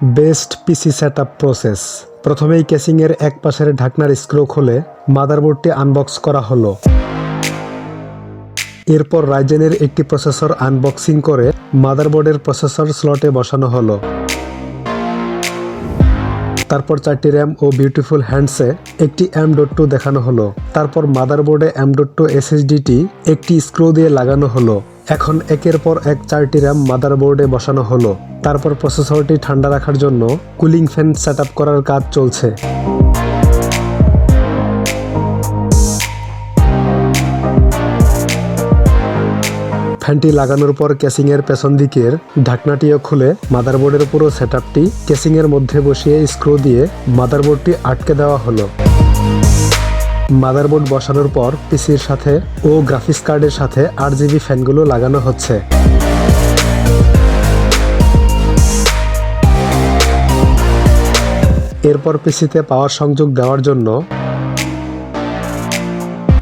Best পিসি setup process. প্রথমেই কেসিংয়ের এক পাশের ঢাকনার স্ক্রু খুলে মাদারবোর্ডটি আনবক্স করা হলো। এরপর রাইজেনের একটি প্রসেসর আনবক্সিং করে মাদারবোর্ডের প্রসেসর স্লটে বসানো হলো। তারপর চারটি র্যাম ও বিউটিফুল হ্যান্ডসে একটি এম ডট টু দেখানো হলো। তারপর মাদারবোর্ডে এম ডট টু এসএসডিটি একটি স্ক্রু দিয়ে লাগানো হলো। এখন একের পর এক চারটি র্যাম মাদারবোর্ডে বসানো হলো। তারপর প্রসেসরটি ঠান্ডা রাখার জন্য কুলিং ফ্যান সেট করার কাজ চলছে। ফ্যানটি লাগানোর পর কেসিংয়ের পেছন দিকের ঢাকনাটিও খুলে মাদারবোর্ডের পুরো সেটআপটি কেসিংয়ের মধ্যে বসিয়ে স্ক্রু দিয়ে মাদারবোর্ডটি আটকে দেওয়া হলো। মাদারবোর্ড বসানোর পর পিসির সাথে ও গ্রাফিক্স কার্ডের সাথে আট জিবি ফ্যানগুলো লাগানো হচ্ছে। এরপর পিসিতে পাওয়ার সংযোগ দেওয়ার জন্য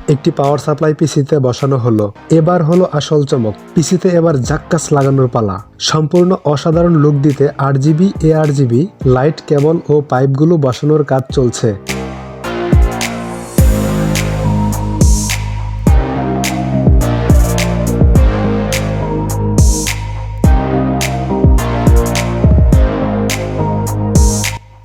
একটি পাওয়ার সাপ্লাই পিসিতে বসানো হলো। এবার হলো আসল চমক। পিসিতে এবার জাক্কাস লাগানোর পালা। সম্পূর্ণ অসাধারণ লুক দিতে আট জিবি এ আট জিবি লাইট কেবল ও পাইপগুলো বসানোর কাজ চলছে।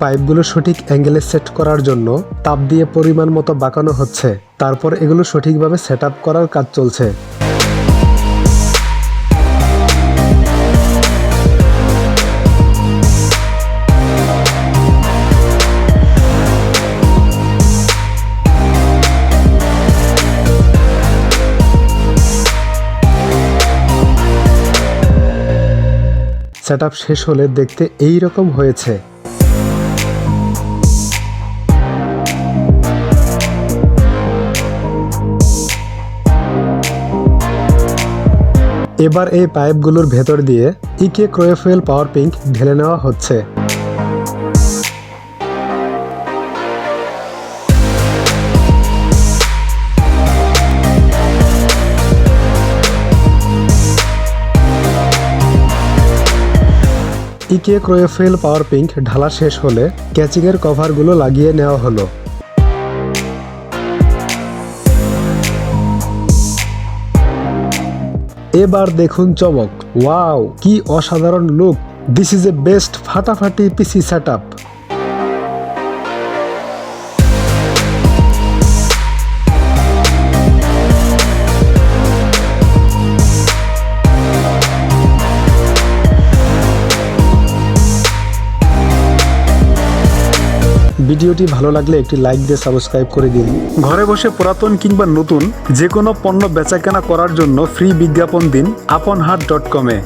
পাইপগুলো সঠিক অ্যাঙ্গেলে সেট করার জন্য তাপ দিয়ে পরিমাণ মতো বাঁকানো হচ্ছে। তারপর এগুলো সঠিকভাবে সেট করার কাজ চলছে। সেট শেষ হলে দেখতে এই রকম হয়েছে। এবার এই পাইপগুলোর ভেতর দিয়ে ইকে ক্রোয়েফুয়েল পাওয়ার পিঙ্ক ঢেলে নেওয়া হচ্ছে। ইকে ক্রোয়েফুয়েল পাওয়ার পিঙ্ক ঢালা শেষ হলে ক্যাচিংয়ের কভারগুলো লাগিয়ে নেওয়া হলো। এবার দেখুন চমক। ওয়াও কি অসাধারণ look this is a best ফাটাফাটি পিসি সেট ভিডিওটি ভালো লাগলে একটি লাইক দিয়ে সাবস্ক্রাইব করে দিন। ঘরে বসে পুরাতন কিংবা নতুন যে কোনো পণ্য বেচাকেনা করার জন্য ফ্রি বিজ্ঞাপন দিন আপন হাট ডট কমে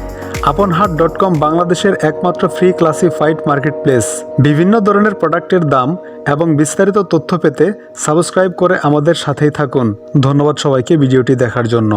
আপন হাট ডট কম বাংলাদেশের একমাত্র ফ্রি ক্লাসিফাইড মার্কেট প্লেস বিভিন্ন ধরনের প্রোডাক্টের দাম এবং বিস্তারিত তথ্য পেতে সাবস্ক্রাইব করে আমাদের সাথেই থাকুন। ধন্যবাদ সবাইকে ভিডিওটি দেখার জন্য।